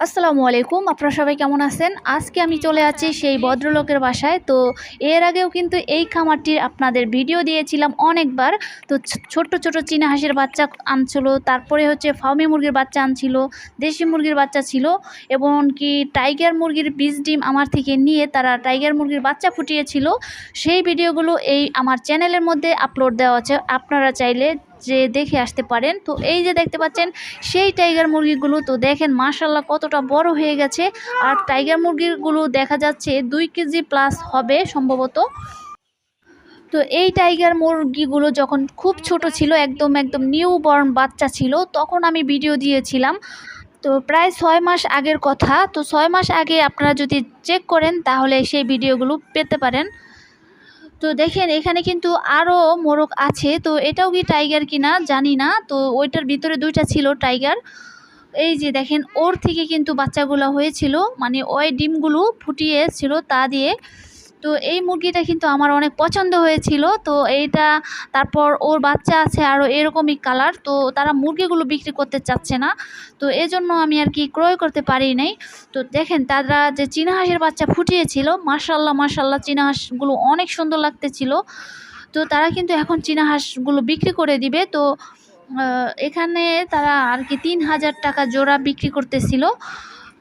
আসসালামু আলাইকুম, আপনারা সবাই কেমন আছেন? আজকে আমি চলে আছি সেই ভদ্রলোকের বাসায়। তো এর আগেও কিন্তু এই খামারটির আপনাদের ভিডিও দিয়েছিলাম অনেকবার। তো ছ- ছোট্ট ছোট চীনা হাঁসের বাচ্চা আনছিল, তারপরে হচ্ছে ফার্মি মুরগির বাচ্চা আনছিল, দেশি মুরগির বাচ্চা ছিল এবং কি টাইগার মুরগির বীজ ডিম আমার থেকে নিয়ে তারা টাইগার মুরগির বাচ্চা ফুটিয়েছিল। সেই ভিডিওগুলো এই আমার চ্যানেলের মধ্যে আপলোড দেওয়া আছে। আপনারা চাইলে যে দেখে আসতে পারেন। তো এই যে দেখতে পাচ্ছেন, সেই টাইগার মুরগিগুলো তো দেখেন মাশাল্লাহ কতটা বড় হয়ে গেছে। আর টাইগার মুরগিগুলো দেখা যাচ্ছে দুই কেজি প্লাস হবে সম্ভবত। তো এই টাইগার মুরগিগুলো যখন খুব ছোট ছিল, একদম একদম নিউ বর্ন বাচ্চা ছিল, তখন আমি ভিডিও দিয়েছিলাম। তো প্রায় ছয় মাস আগের কথা। তো ছয় মাস আগে আপনারা যদি চেক করেন, তাহলে সেই ভিডিওগুলো পেতে পারেন। তো দেখেন, এখানে কিন্তু আরও মোরগ আছে। তো এটাও কি টাইগার কিনা জানি না। তো ওইটার ভিতরে দুইটা ছিল টাইগার এই যে দেখেন, ওর থেকে কিন্তু বাচ্চাগুলো হয়েছিল। মানে ওই ডিমগুলো ফুটিয়েছিল তা দিয়ে। তো এই মুরগিটা কিন্তু আমার অনেক পছন্দ হয়েছিল। তো এইটা, তারপর ওর বাচ্চা আছে আরও এরকমই কালার তো তারা মুরগিগুলো বিক্রি করতে চাচ্ছে না। তো এজন্য আমি আর কি ক্রয় করতে পারি নাই। তো দেখেন, তারা যে চীনা হাঁসের বাচ্চা ফুটিয়েছিল মার্শাল্লাহ মার্শাল্লাহ চীনা হাঁসগুলো অনেক সুন্দর লাগতেছিল। তো তারা কিন্তু এখন চীনা হাঁসগুলো বিক্রি করে দিবে। তো এখানে তারা আর কি তিন হাজার টাকা জোড়া বিক্রি করতেছিল।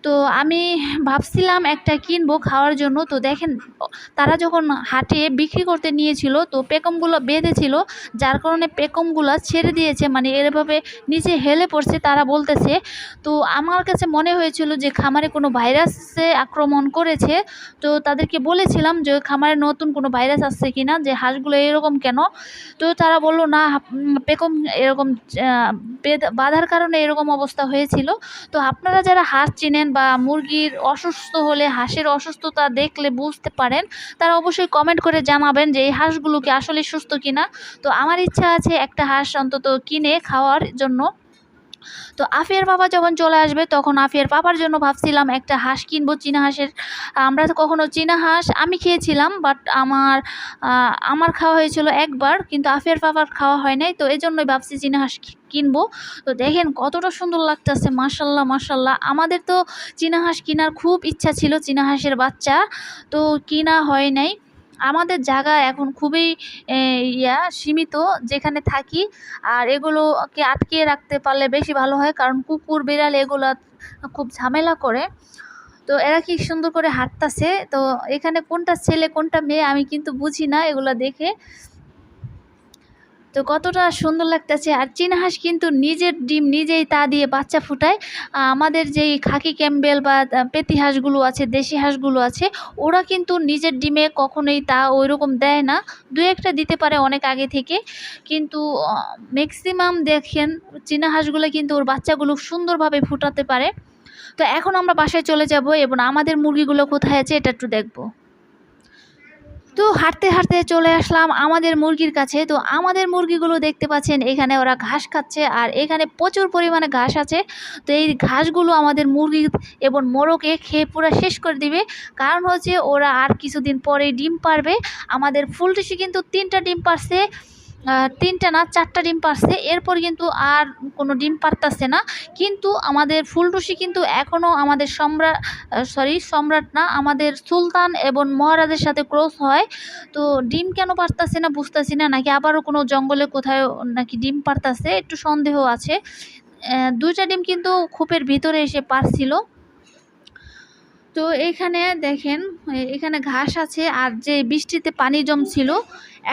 তো আমি ভাবছিলাম একটা কিনবো খাওয়ার জন্য। তো দেখেন, তারা যখন হাটে বিক্রি করতে নিয়েছিল, তো পেকমগুলো বেঁধেছিল, যার কারণে পেকমগুলো ছেড়ে দিয়েছে মানে এভাবে নিচে হেলে পড়ছে, তারা বলতেছে। তো আমার কাছে মনে হয়েছিল যে খামারে কোনো ভাইরাসে আক্রমণ করেছে। তো তাদেরকে বলেছিলাম যে খামারে নতুন কোনো ভাইরাস আসছে কিনা, যে হাঁসগুলো এরকম কেন? তো তারা বলল, না পেকম এরকম বাঁধার কারণে এরকম অবস্থা হয়েছিল। তো আপনারা যারা হাঁস চিনেন বা মুরগির অসুস্থ হলে, হাঁসের অসুস্থতা দেখলে বুঝতে পারেন, তারা অবশ্যই কমেন্ট করে জানাবেন যে এই হাঁসগুলোকে আসলে সুস্থ কিনা। তো আমার ইচ্ছা আছে একটা হাঁস অন্তত কিনে খাওয়ার জন্য। তো আফিয়ার বাবা যখন চলে আসবে, তখন আফিয়ার পাপার জন্য ভাবছিলাম একটা হাঁস কিনবো, চীনা হাঁসের। আমরা তো কখনো চীনা হাঁস আমি খেয়েছিলাম বাট আমার আমার খাওয়া হয়েছিল একবার, কিন্তু আফিয়ার পাপার খাওয়া হয় নাই, তো এই জন্যই ভাবছি চীনা হাঁস কিনবো। তো দেখেন কতটা সুন্দর লাগতেছে মার্শাল্লাহ মার্শাল্লাহ আমাদের তো চীনা হাঁস কেনার খুব ইচ্ছা ছিল, চীনা হাঁসের বাচ্চা, তো কিনা হয় নাই। আমাদের জায়গা এখন খুবই ইয়া, সীমিত যেখানে থাকি। আর এগুলোকে আটকিয়ে রাখতে পারলে বেশি ভালো হয়, কারণ কুকুর, বিড়াল এগুলো খুব ঝামেলা করে। তো এরা কি সুন্দর করে হাঁটতাছে? তো এখানে কোনটা ছেলে, কোনটা মেয়ে আমি কিন্তু বুঝি না এগুলো দেখে। তো কতটা সুন্দর লাগতেছে। আর চীনা হাঁস কিন্তু নিজের ডিম নিজেই তা দিয়ে বাচ্চা ফুটায়। আমাদের যেই খাকি ক্যাম্বেল বা পেতি হাঁসগুলো আছে, দেশি হাঁসগুলো আছে, ওরা কিন্তু নিজের ডিমে কখনোই তা ওই রকম দেয় না। দু একটা দিতে পারে অনেক আগে থেকে। কিন্তু ম্যাক্সিমাম দেখেন চীনা হাঁসগুলো কিন্তু ওর বাচ্চাগুলো সুন্দরভাবে ফুটাতে পারে। তো এখন আমরা বাসায় চলে যাব এবং আমাদের মুরগিগুলো কোথায় আছে এটা একটু দেখব। তো হাঁটতে হাঁটতে চলে আসলাম আমাদের মুরগির কাছে। তো আমাদের মুরগিগুলো দেখতে পাচ্ছেন, এখানে ওরা ঘাস খাচ্ছে আর এখানে প্রচুর পরিমাণে ঘাস আছে। তো এই ঘাসগুলো আমাদের মুরগি এবং মোরকে খেয়ে পুরো শেষ করে দিবে। কারণ হচ্ছে ওরা আর কিছুদিন পরে ডিম পারবে। আমাদের ফুলটুসি কিন্তু তিনটা ডিম পারছে। তিনটা না, চারটা ডিম পারছে। এরপর কিন্তু আর কোনো ডিম পারতাছে না। কিন্তু আমাদের ফুলটুসি কিন্তু এখনও আমাদের সম্রাট সরি সম্রাট না, আমাদের সুলতান এবং মহারাজের সাথে ক্রস হয়। তো ডিম কেন পারতাছে না বুঝতেছি না। নাকি আবারও কোনো জঙ্গলে কোথাও নাকি ডিম পারতাছে? একটু সন্দেহ আছে। দুইটা ডিম কিন্তু খোপের ভিতরে এসে পারছিল। তো এখানে দেখেন এখানে ঘাস আছে আর যে বৃষ্টিতে পানি জমছিল,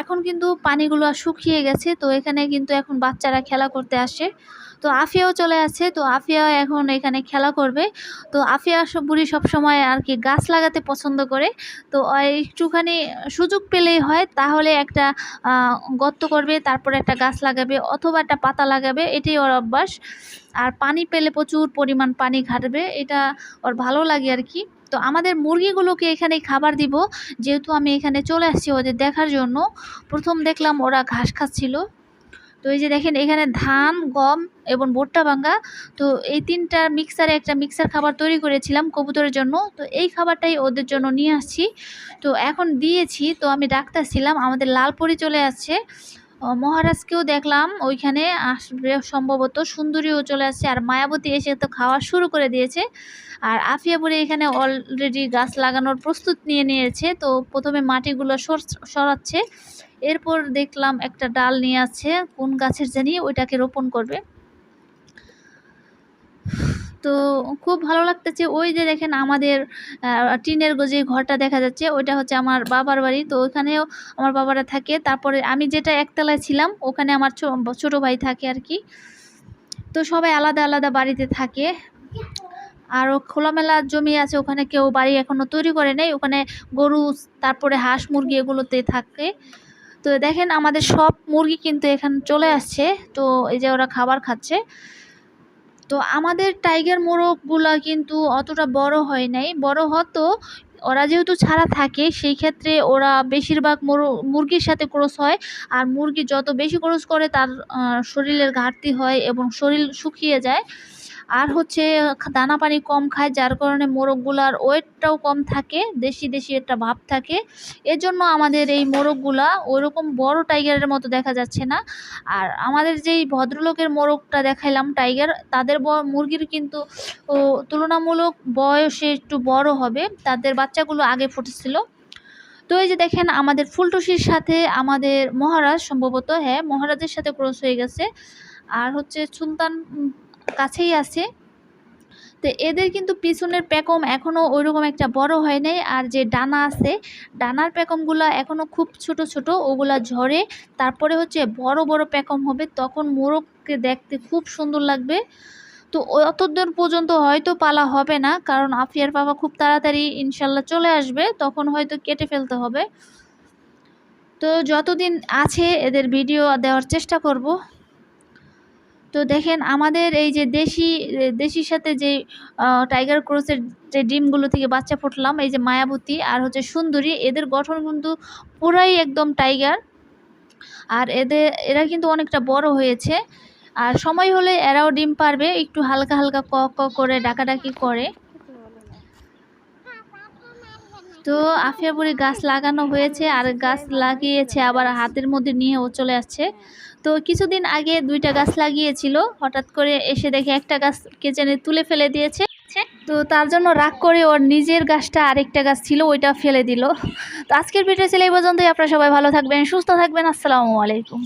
এখন কিন্তু পানিগুলো আর শুকিয়ে গেছে। তো এখানে কিন্তু এখন বাচ্চারা খেলা করতে আসে। তো আফিয়াও চলে আসছে তো আফিয়া এখন এখানে খেলা করবে। তো আফিয়া সব বুড়ি সবসময় আর কি গাছ লাগাতে পছন্দ করে। তো একটুখানি সুযোগ পেলেই হয়, তাহলে একটা গর্ত করবে, তারপরে একটা গাছ লাগাবে, অথবা একটা পাতা লাগাবে, এটাই ওর অভ্যাস। আর পানি পেলে প্রচুর পরিমাণ পানি ঘাটবে, এটা ওর ভালো লাগে আর কি। তো আমাদের মুরগিগুলোকে এখানে খাবার দিব। যেহেতু আমি এখানে চলে আসছি ওদের দেখার জন্য। প্রথম দেখলাম ওরা ঘাস খাচ্ছিল। তো এই যে দেখেন, এখানে ধান, গম এবং ভুট্টা ভাঙ্গা তো এই তিনটা মিক্সারে একটা মিক্সার খাবার তৈরি করেছিলাম কবুতরের জন্য। তো এই খাবারটাই ওদের জন্য নিয়ে আসছি। তো এখন দিয়েছি। তো আমি ডাক্তার ছিলাম আমাদের লালপরি চলে আসছে। মহারাজকেও দেখলাম, ওইখানে আসবে সম্ভবত সুন্দরীও চলে আসছে, আর মায়াবতী এসে তো খাওয়া শুরু করে দিয়েছে। আর আফিয়াপুরে এখানে অলরেডি গাছ লাগানোর প্রস্তুত নিয়ে নিয়েছে, তো প্রথমে মাটিগুলো সর- সরাচ্ছে। এরপর দেখলাম একটা ডাল নিয়ে আসছে, কোন গাছের জানি ওইটাকে রোপণ করবে। তো খুব ভালো লাগতেছে। ওই যে দেখেন আমাদের টিনের যে ঘরটা দেখা যাচ্ছে, ওইটা হচ্ছে আমার বাবার বাড়ি। তো ওখানেও আমার বাবারা থাকে। তারপরে আমি যেটা একতলায় ছিলাম, ওখানে আমার ছোট ভাই থাকে আর কি। তো সবাই আলাদা আলাদা বাড়িতে থাকে। আরও খোলামেলা জমি আছে, ওখানে কেউ বাড়ি এখনও তৈরি করে নেই। ওখানে গরু, তারপরে হাঁস মুরগি এগুলোতে থাকে। তো দেখেন আমাদের সব মুরগি কিন্তু এখানে চলে আসছে। তো এই যে ওরা খাবার খাচ্ছে। তো আমাদের টাইগার মোরগগুলা কিন্তু অতটা বড় হয় নাই। বড় হতো, ওরা যেহেতু ছাড়া থাকে, সেই ক্ষেত্রে ওরা বেশিরভাগ মোরগ, মুরগির সাথে ক্রস হয়। আর মুরগি যত বেশি ক্রস করে, তার শরীরের ঘাটতি হয় এবং শরীর শুকিয়ে যায়। আর হচ্ছে দানা পানি কম খায়, যার কারণে মোরগগুলার ওয়েটটাও কম থাকে, দেশি দেশি একটা ভাব থাকে। এজন্য আমাদের এই মোরগগুলা ওইরকম বড় টাইগারের মতো দেখা যাচ্ছে না। আর আমাদের যেই ভদ্রলোকের মোরগটা দেখাইলাম, টাইগার, তাদের মুরগির কিন্তু তুলনামূলক বয়সে একটু বড় হবে। তাদের বাচ্চাগুলো আগে ফুটেছিল। তো এই যে দেখেন, আমাদের ফুলটুসির সাথে আমাদের মহারাজ, সম্ভবত হ্যাঁ মহারাজের সাথে ক্রস হয়ে গেছে। আর হচ্ছে, সুলতান কাছেই আছে। তো এদের কিন্তু পিছনের প্যাকম এখনও ওইরকম একটা বড় হয় নাই। আর যে ডানা আছে, ডানার প্যাকমগুলো এখনও খুব ছোট ছোট, ওগুলা ঝরে। তারপরে হচ্ছে বড় বড় প্যাকম হবে, তখন মোরগকে দেখতে খুব সুন্দর লাগবে। তো অতদূর পর্যন্ত হয়তো পালা হবে না, কারণ আফিয়ার বাবা খুব তাড়াতাড়ি ইনশাল্লাহ চলে আসবে, তখন হয়তো কেটে ফেলতে হবে। তো যতদিন আছে এদের ভিডিও দেওয়ার চেষ্টা করব। তো দেখেন আমাদের এই যে দেশি, দেশির সাথে যে টাইগার ক্রসের যে ডিমগুলো থেকে বাচ্চা ফুটলাম, এই যে মায়াবতী আর হচ্ছে সুন্দরী, এদের গঠন কিন্তু পুরাই একদম টাইগার আর এদের এরা কিন্তু অনেকটা বড় হয়েছে। আর সময় হলে এরাও ডিম পারবে, একটু হালকা হালকা ক ক করে ডাকাডাকি করে। তো আফিয়া বুড়ি গাছ লাগানো হয়েছে, আর গাছ লাগিয়েছে, আবার হাতের মধ্যে নিয়েও চলে আসছে। তো কিছুদিন আগে দুইটা গাছ লাগিয়েছিল। হঠাৎ করে এসে দেখে একটা গাছ কেচেনে তুলে ফেলে দিয়েছে। তো তার জন্য রাগ করে ওর নিজের গাছটা আরেকটা গাছ ছিল, ওইটা ফেলে দিল। তো আজকের ভিডিও ছিল এই পর্যন্তই। আপনারা সবাই ভালো থাকবেন, সুস্থ থাকবেন। আসসালামু আলাইকুম।